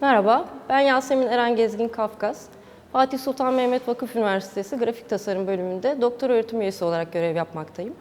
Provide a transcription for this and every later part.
Merhaba, ben Yasemin Eren Gezgin Kafkas. Fatih Sultan Mehmet Vakıf Üniversitesi Grafik Tasarım bölümünde doktor öğretim üyesi olarak görev yapmaktayım.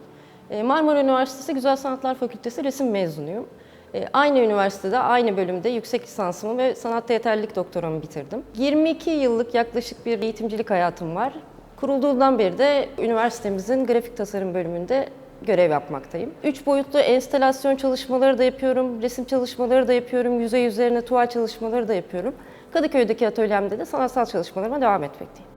Ee, Marmara Üniversitesi Güzel Sanatlar Fakültesi resim mezunuyum. Ee, Aynı üniversitede, aynı bölümde yüksek lisansımı ve sanatta yeterlilik doktoramı bitirdim. 22 yıllık yaklaşık bir eğitimcilik hayatım var. Kurulduğundan beri de üniversitemizin grafik tasarım bölümünde görev yapmaktayım. Üç boyutlu enstelasyon çalışmaları da yapıyorum, resim çalışmaları da yapıyorum, yüzey üzerine tuval çalışmaları da yapıyorum. Kadıköy'deki atölyemde de sanatsal çalışmalarıma devam etmekteyim.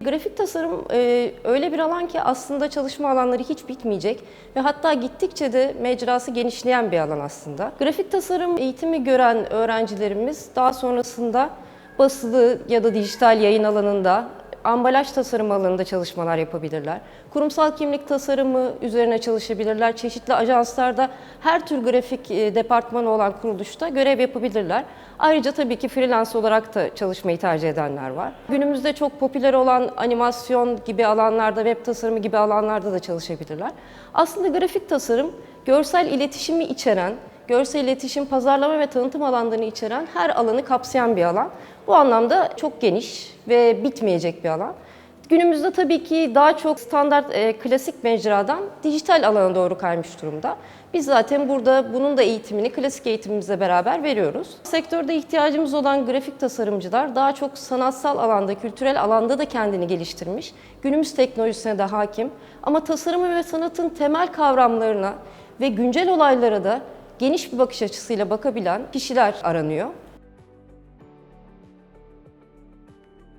Grafik tasarım e, öyle bir alan ki aslında çalışma alanları hiç bitmeyecek ve hatta gittikçe de mecrası genişleyen bir alan aslında. Grafik tasarım eğitimi gören öğrencilerimiz daha sonrasında basılı ya da dijital yayın alanında ambalaj tasarım alanında çalışmalar yapabilirler. Kurumsal kimlik tasarımı üzerine çalışabilirler. Çeşitli ajanslarda her tür grafik e, departmanı olan kuruluşta görev yapabilirler. Ayrıca tabii ki freelance olarak da çalışmayı tercih edenler var. Günümüzde çok popüler olan animasyon gibi alanlarda, web tasarımı gibi alanlarda da çalışabilirler. Aslında grafik tasarım görsel iletişimi içeren, görsel iletişim, pazarlama ve tanıtım alanlarını içeren her alanı kapsayan bir alan. Bu anlamda çok geniş ve bitmeyecek bir alan. Günümüzde tabii ki daha çok standart e, klasik mecradan dijital alana doğru kaymış durumda. Biz zaten burada bunun da eğitimini klasik eğitimimizle beraber veriyoruz. Sektörde ihtiyacımız olan grafik tasarımcılar daha çok sanatsal alanda, kültürel alanda da kendini geliştirmiş. Günümüz teknolojisine de hakim. Ama tasarımı ve sanatın temel kavramlarına ve güncel olaylara da geniş bir bakış açısıyla bakabilen kişiler aranıyor.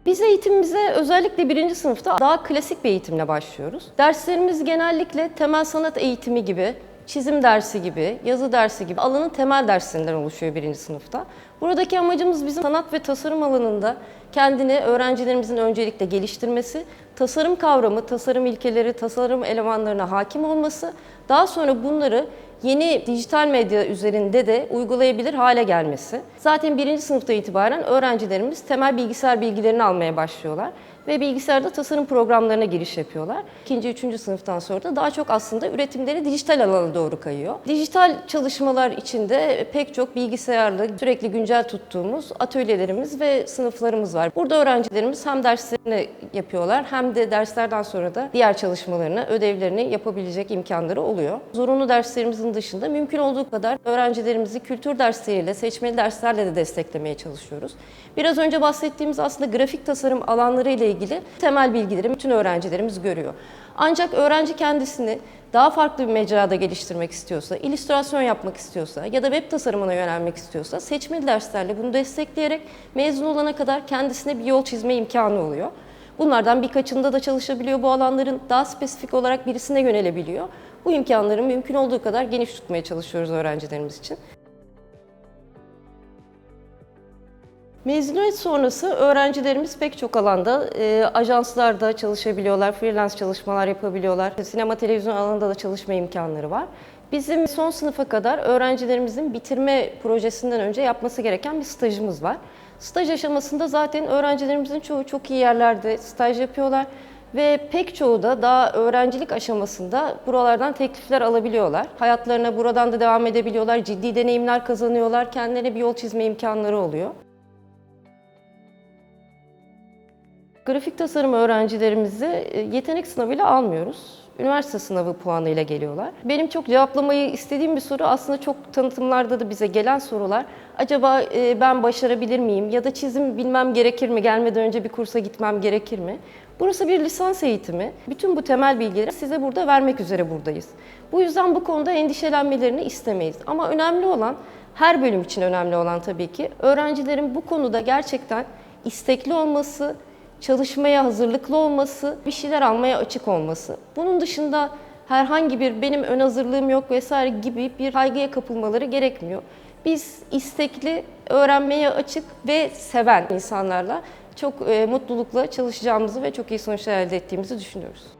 Biz eğitimimize özellikle birinci sınıfta daha klasik bir eğitimle başlıyoruz. Derslerimiz genellikle temel sanat eğitimi gibi, çizim dersi gibi, yazı dersi gibi alanın temel derslerinden oluşuyor birinci sınıfta. Buradaki amacımız bizim sanat ve tasarım alanında kendini öğrencilerimizin öncelikle geliştirmesi, tasarım kavramı, tasarım ilkeleri, tasarım elemanlarına hakim olması, daha sonra bunları yeni dijital medya üzerinde de uygulayabilir hale gelmesi. Zaten birinci sınıfta itibaren öğrencilerimiz temel bilgisayar bilgilerini almaya başlıyorlar ve bilgisayarda tasarım programlarına giriş yapıyorlar. İkinci, üçüncü sınıftan sonra da daha çok aslında üretimleri dijital alana doğru kayıyor. Dijital çalışmalar içinde pek çok bilgisayarlı, sürekli güncel tuttuğumuz atölyelerimiz ve sınıflarımız var. Burada öğrencilerimiz hem derslerini yapıyorlar hem de derslerden sonra da diğer çalışmalarını, ödevlerini yapabilecek imkanları oluyor. Zorunlu derslerimizin dışında mümkün olduğu kadar öğrencilerimizi kültür dersleriyle, seçmeli derslerle de desteklemeye çalışıyoruz. Biraz önce bahsettiğimiz aslında grafik tasarım alanları ile ilgili temel bilgileri bütün öğrencilerimiz görüyor. Ancak öğrenci kendisini daha farklı bir mecrada geliştirmek istiyorsa, illüstrasyon yapmak istiyorsa ya da web tasarımına yönelmek istiyorsa seçmeli derslerle bunu destekleyerek mezun olana kadar kendisine bir yol çizme imkanı oluyor. Bunlardan birkaçında da çalışabiliyor bu alanların daha spesifik olarak birisine yönelebiliyor. Bu imkanları mümkün olduğu kadar geniş tutmaya çalışıyoruz öğrencilerimiz için. Mezuniyet sonrası öğrencilerimiz pek çok alanda e, ajanslarda çalışabiliyorlar, freelance çalışmalar yapabiliyorlar. Sinema televizyon alanında da çalışma imkanları var. Bizim son sınıfa kadar öğrencilerimizin bitirme projesinden önce yapması gereken bir stajımız var. Staj aşamasında zaten öğrencilerimizin çoğu çok iyi yerlerde staj yapıyorlar ve pek çoğu da daha öğrencilik aşamasında buralardan teklifler alabiliyorlar. Hayatlarına buradan da devam edebiliyorlar, ciddi deneyimler kazanıyorlar, kendilerine bir yol çizme imkanları oluyor. Grafik tasarım öğrencilerimizi e, yetenek sınavıyla almıyoruz. Üniversite sınavı puanıyla geliyorlar. Benim çok cevaplamayı istediğim bir soru aslında çok tanıtımlarda da bize gelen sorular. Acaba e, ben başarabilir miyim ya da çizim bilmem gerekir mi? Gelmeden önce bir kursa gitmem gerekir mi? Burası bir lisans eğitimi. Bütün bu temel bilgileri size burada vermek üzere buradayız. Bu yüzden bu konuda endişelenmelerini istemeyiz. Ama önemli olan, her bölüm için önemli olan tabii ki öğrencilerin bu konuda gerçekten istekli olması, çalışmaya hazırlıklı olması, bir şeyler almaya açık olması. Bunun dışında herhangi bir benim ön hazırlığım yok vesaire gibi bir kaygıya kapılmaları gerekmiyor. Biz istekli, öğrenmeye açık ve seven insanlarla çok e, mutlulukla çalışacağımızı ve çok iyi sonuçlar elde ettiğimizi düşünüyoruz.